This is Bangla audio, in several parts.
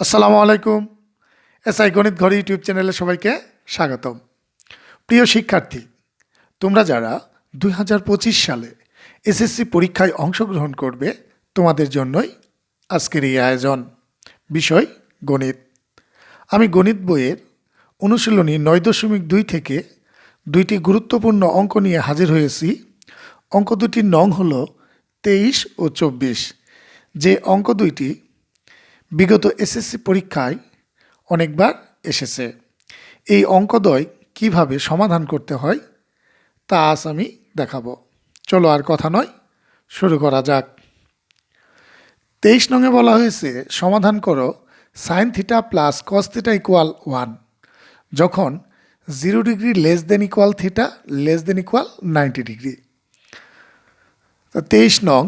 আসসালামু আলাইকুম। এসআই গণিত ঘর ইউটিউব চ্যানেলে সবাইকে স্বাগতম। প্রিয় শিক্ষার্থী, তোমরা যারা দুই হাজার পঁচিশ সালে এসএসসি পরীক্ষায় অংশগ্রহণ করবে, তোমাদের জন্যই আজকের এই আয়োজন। বিষয় গণিত। আমি গণিত বইয়ের অনুশীলনী নয় দশমিক দুই থেকে দুইটি গুরুত্বপূর্ণ অঙ্ক নিয়ে হাজির হয়েছি। অঙ্ক দুটির নং হল তেইশ ও চব্বিশ। যে অঙ্ক দুইটি বিগত এসএসসি পরীক্ষায় অনেকবার এসেছে। এই অঙ্কদয় কীভাবে সমাধান করতে হয়, তা আজ আমি দেখাবো। চলো আর কথা নয়, শুরু করা যাক। তেইশ নঙে বলা হয়েছে, সমাধান করো sine theta plus cos theta equal one যখন zero degree less than equal theta less than equal ninety degree তেইশ নং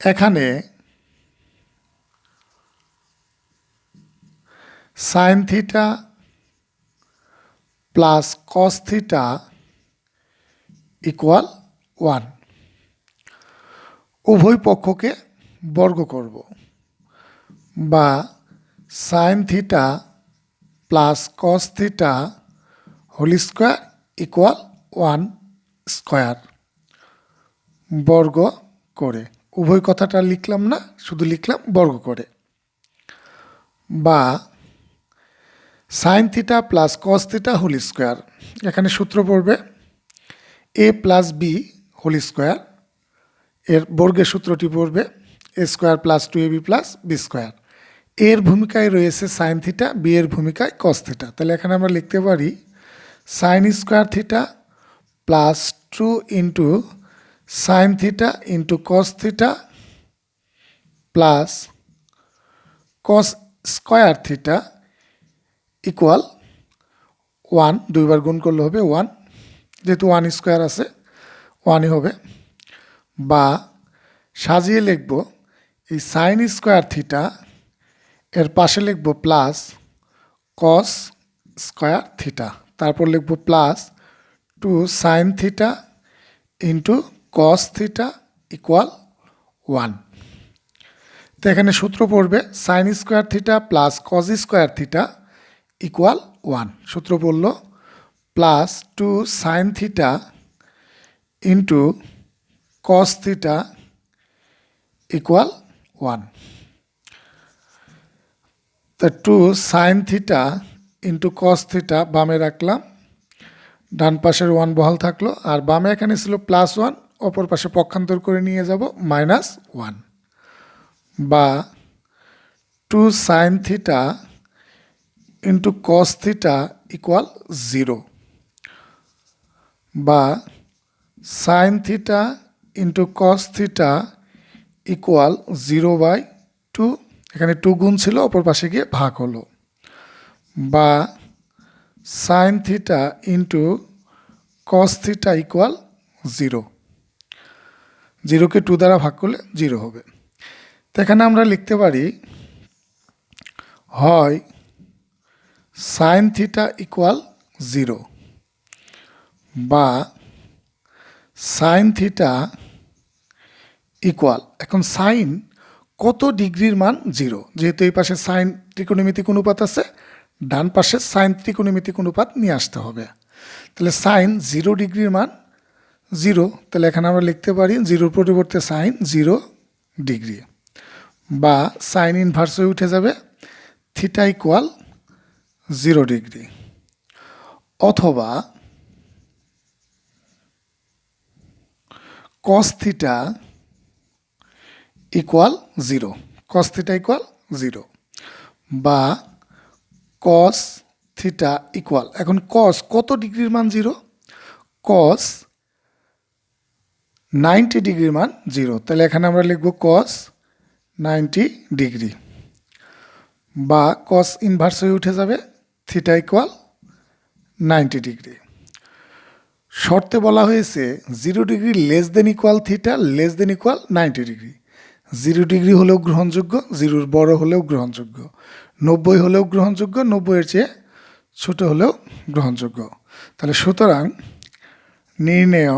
এখানে sine theta plus cos theta equal one উভয় পক্ষকে বর্গ করব বা sine theta plus cos theta whole square equal one square বর্গ করে। উভয় কথাটা লিখলাম না, শুধু লিখলাম বর্গ করে। বা sine theta plus cos theta whole square এখানে সূত্র পড়বে A plus B whole square এর বর্গের সূত্রটি পড়বে A square plus two A B plus B square এর ভূমিকায় রয়েছে সাইন থিটা বি এর ভূমিকায় কস থিটা তাহলে এখানে আমরা লিখতে পারি sine square theta plus two into sine theta into cos theta plus cos square theta equal one দুইবার গুণ করলে হবে ওয়ান যেহেতু ওয়ান স্কোয়ার আছে ওয়ানই হবে। বা সাজিয়ে লিখব এই সাইন স্কোয়ার থিটা এর পাশে লিখব প্লাস কস স্কোয়ার থিটা তারপর লিখব plus two sine theta into cos theta equal one তো এখানে সূত্র পড়বে sine square theta plus cos square theta equal one সূত্র পড়ল plus two sine theta into cos theta equal one তা two sine theta into cos theta বামে রাখলাম, ডান পাশের ওয়ান বহাল থাকল, আর বামে এখানে ছিল প্লাস ওয়ান অপর পাশে পক্ষান্তর করে নিয়ে যাব মাইনাস ওয়ান বা two sine theta into cos theta equal zero বা sine theta into cos theta equal zero by two এখানে টু গুণ ছিল, অপর পাশে গিয়ে ভাগ হলো। বা sine theta into cos theta equal zero জিরোকে two দ্বারা ভাগ করলে জিরো হবে। তো এখানে আমরা লিখতে পারি, হয় সাইন থিটা ইকুয়াল জিরো বা সাইন থিটা ইকুয়াল এখন সাইন কত ডিগ্রির মান জিরো? যেহেতু এই পাশে সাইন ত্রিকোণমিতিক অনুপাত আছে, ডান পাশে সাইন ত্রিকোণমিতিক অনুপাত নিয়ে আসতে হবে। তাহলে সাইন জিরো ডিগ্রির মান জিরো, তাহলে এখানে আমরা লিখতে পারি জিরোর পরিবর্তে সাইন জিরো ডিগ্রি। বা সাইন ইনভার্স হয়ে উঠে যাবে থিটা ইকুয়াল জিরো ডিগ্রি। অথবা cos theta equal zero cos theta equal zero. বা কস থিটা ইকুয়াল এখন কস কত ডিগ্রির মান জিরো? কস নাইনটি ডিগ্রির মান জিরো। তাহলে এখানে আমরা লিখব কস নাইনটি ডিগ্রি। বা কস ইনভার্স হয়ে উঠে যাবে থিটা ইকুয়াল নাইনটি ডিগ্রি। শর্তে বলা হয়েছে zero degree less than equal theta less than equal ninety degree. Zero degree হলেও গ্রহণযোগ্য, জিরোর বড় হলেও গ্রহণযোগ্য। নব্বই হলেও গ্রহণযোগ্য, নব্বইয়ের চেয়ে ছোট হলেও গ্রহণযোগ্য। তাহলে সুতরাং নির্ণেয়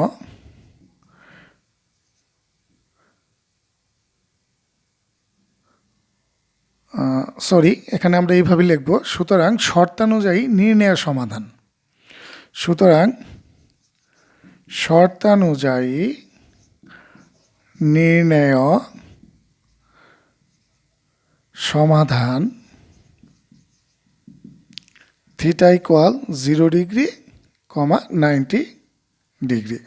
সরি এখানে আমরা এইভাবে লিখব, সুতরাং শর্তানুযায়ী নির্ণয় সমাধান। সুতরাং শর্তানুযায়ী নির্ণয় সমাধান theta equal zero degree comma ninety degree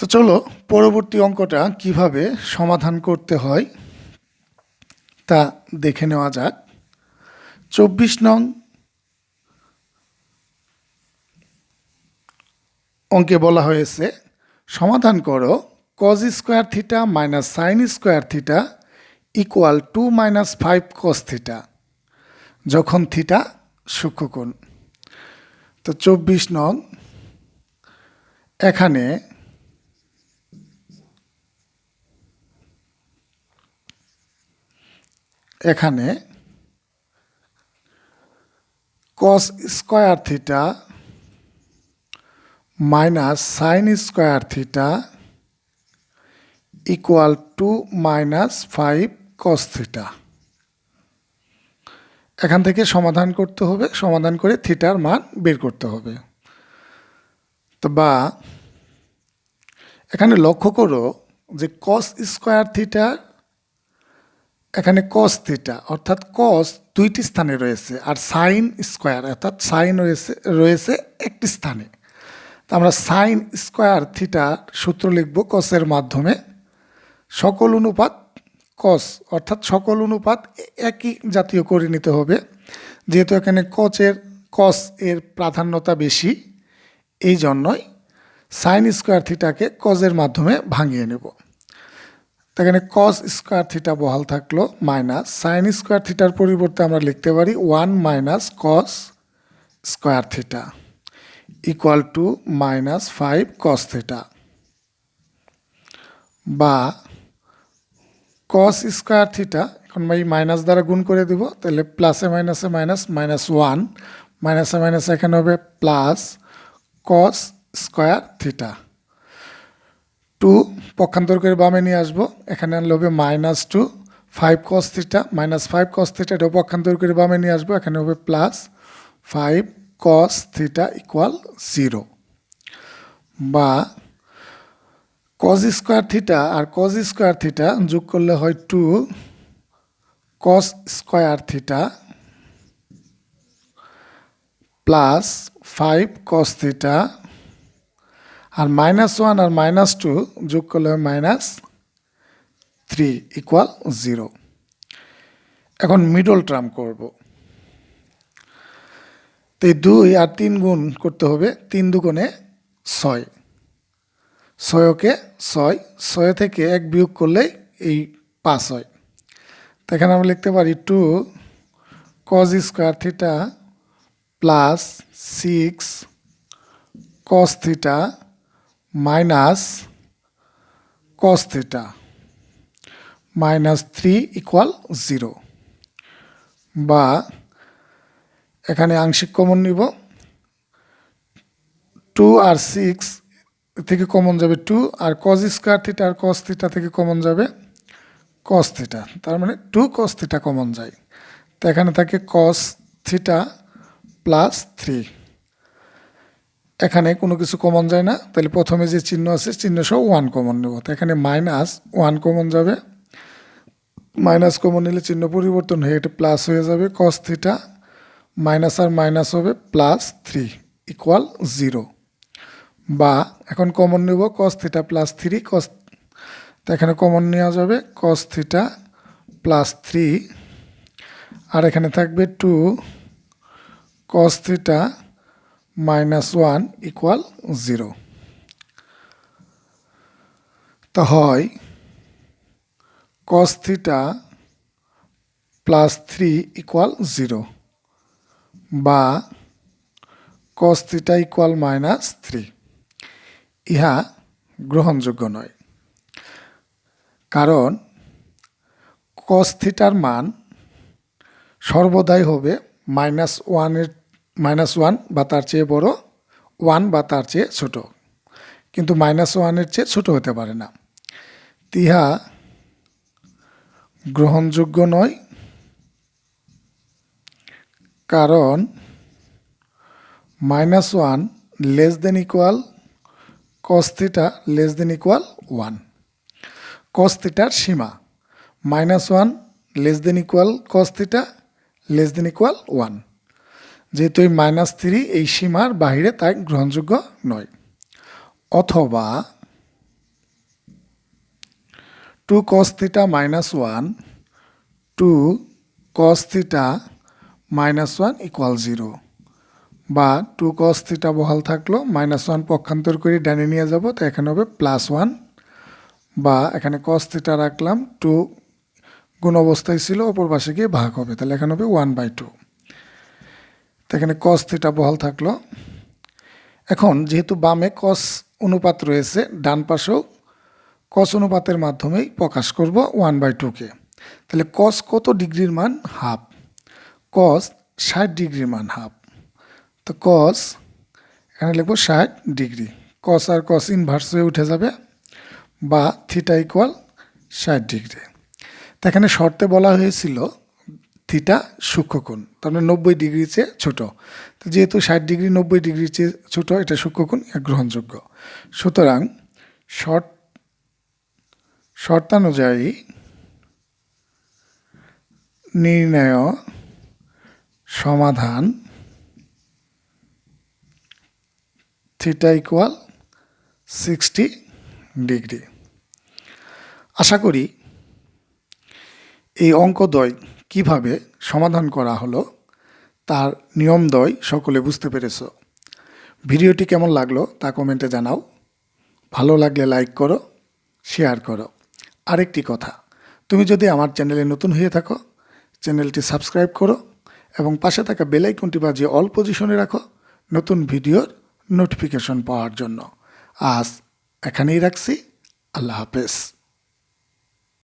তো চলো পরবর্তী অঙ্কটা কীভাবে সমাধান করতে হয় তা দেখে নেওয়া যাক। চব্বিশ নং অঙ্কে বলা হয়েছে, সমাধান করো cos square theta minus sine square theta equal two minus five cos theta যখন থিটা সূক্ষ্মকোণ। তো চব্বিশ নং, এখানে এখানে cos square theta minus sine square theta equal two minus five cos theta এখান থেকে সমাধান করতে হবে, সমাধান করে থিটার মান বের করতে হবে। তো বা, এখানে লক্ষ্য করো যে কস স্কোয়ার থিটার এখানে কস থিটা অর্থাৎ কস দুইটি স্থানে রয়েছে আর সাইন স্কোয়ার অর্থাৎ সাইন রয়েছে রয়েছে একটি স্থানে। তো আমরা সাইন স্কোয়ার থিটার সূত্র লিখব কসের মাধ্যমে। সকল অনুপাত কস অর্থাৎ সকল অনুপাত একই জাতীয় করে নিতে হবে। যেহেতু এখানে কচের কস এর প্রাধান্যতা বেশি এই জন্যই সাইন স্কোয়ার থিটাকে কজের মাধ্যমে ভাঙিয়ে নেব। এখানে কস স্কোয়ার থিটা বহাল থাকল মাইনাস সাইন স্কোয়ার থিটার পরিবর্তে আমরা লিখতে পারি one minus cos square theta equal two minus five cos theta বা কস স্কোয়ার থিটা এখন এই মাইনাস দ্বারা গুণ করে দেব, তাহলে প্লাসে মাইনাসে মাইনাস মাইনাস ওয়ান মাইনাসে মাইনাসে এখানে হবে plus cos square theta two পক্ষান্তর করে বামে নিয়ে আসব। এখানে আনলে হবে minus two five cos theta minus five cos theta এটাও পক্ষান্তর করে বামে নিয়ে আসব। এখানে হবে plus five cos theta equal zero বা কজ স্কোয়ার থিটা আর কজ স্কোয়ার থিটা যোগ করলে হয় two cos square theta plus five cos theta আর মাইনাস ওয়ান আর মাইনাস টু যোগ করলে হয় মাইনাস থ্রি ইকুয়াল জিরো এখন মিডল টার্ম করব। তো এই দুই আর তিন গুণ করতে হবে তিন দুগুণে ছয়। ছয়কে ছয় ছয় থেকে এক বিয়োগ করলেই এই পাঁচ হয়। তো এখানে আমরা লিখতে পারি two cos square theta plus six cos theta minus cos theta minus three equal zero বা এখানে আংশিক কমন নিব। টু আর সিক্স থেকে কমন যাবে টু আর কজ স্কোয়ার থিটা আর কস থিটা থেকে কমন যাবে কস থিটা তার মানে টু কস থিটা কমন যায়। তো এখানে থাকে কস থিটা প্লাস থ্রি এখানে কোনো কিছু কমন যায় না। তাহলে প্রথমে যে চিহ্ন আছে, চিহ্ন সহ ওয়ান কমন নেব। তো এখানে মাইনাস ওয়ান কমন যাবে। মাইনাস কমন নিলে চিহ্ন পরিবর্তন হয়ে এটা প্লাস হয়ে যাবে কস থিটা মাইনাস আর মাইনাস হবে প্লাস থ্রি ইকুয়াল জিরো বা এখন কমন নেব cos theta plus three cos তো এখানে কমন নেওয়া যাবে কস থিটা প্লাস থ্রি আর এখানে থাকবে two cos theta minus one equal zero তা হয় cos theta plus three equal zero বা cos theta equal minus three ইহা গ্রহণযোগ্য নয়। কারণ কস থিটার মান সর্বদাই হবে মাইনাস ওয়ানের মাইনাস ওয়ান বা তার চেয়ে বড়, ওয়ান বা তার চেয়ে ছোট। কিন্তু মাইনাস ওয়ানের চেয়ে ছোট হতে পারে না। তিহা গ্রহণযোগ্য নয়, কারণ minus one less than equal cos theta less than equal one. কস থিটার সীমা, minus one less than equal cos theta less than equal one. যেহেতু এই মাইনাস থ্রি এই সীমার বাহিরে তাই গ্রহণযোগ্য নয়। অথবা two cos theta minus one two cos theta minus one equal zero বা টু কস থিটা বহাল থাকল মাইনাস ওয়ান পক্ষান্তর করে ডানে নিয়ে যাব, তো এখানে হবে প্লাস ওয়ান বা এখানে কস থিটা রাখলাম টু গুণ অবস্থায় ছিল অপর পাশে গিয়ে ভাগ হবে, তাহলে এখানে হবে ওয়ান বাই টু তো এখানে কস থিটা বহাল থাকল। এখন যেহেতু বামে কস অনুপাত রয়েছে, ডান পাশেও কস অনুপাতের মাধ্যমেই প্রকাশ করব ওয়ান বাই টুকে তাহলে কস কত ডিগ্রির মান? হাফ কস ষাট ডিগ্রির মান হাফ তো কস এখানে লিখব ষাট ডিগ্রি। কস আর কস ইনভার্স হয়ে উঠে যাবে বা থিটা ইকুয়াল ষাট ডিগ্রি। তো এখানে শর্তে বলা হয়েছিল থিটা সূক্ষ্মকোণ, তার মানে নব্বই ডিগ্রির চেয়ে ছোটো। তো যেহেতু ষাট ডিগ্রি, নব্বই ডিগ্রির চেয়ে ছোটো, এটা সূক্ষ্মকোণ গ্রহণযোগ্য। সুতরাং শর্ট শর্তানুযায়ী নির্ণয় সমাধান থিটা ইকুয়াল সিক্সটি ডিগ্রি। আশা করি এই অঙ্কদ্বয় কীভাবে সমাধান করা হলো তার নিয়মদ্বয় সকলে বুঝতে পেরেছ। ভিডিওটি কেমন লাগল তা কমেন্টে জানাও। ভালো লাগলে লাইক করো, শেয়ার করো। আরেকটি কথা, তুমি যদি আমার চ্যানেলে নতুন হয়ে থাকো, চ্যানেলটি সাবস্ক্রাইব করো এবং পাশে থাকা বেলাইকনটি বাজিয়ে অল পজিশনে রাখো নতুন ভিডিওর নোটিফিকেশন পাওয়ার জন্য। আজ এখানেই রাখছি। আল্লাহ হাফেজ।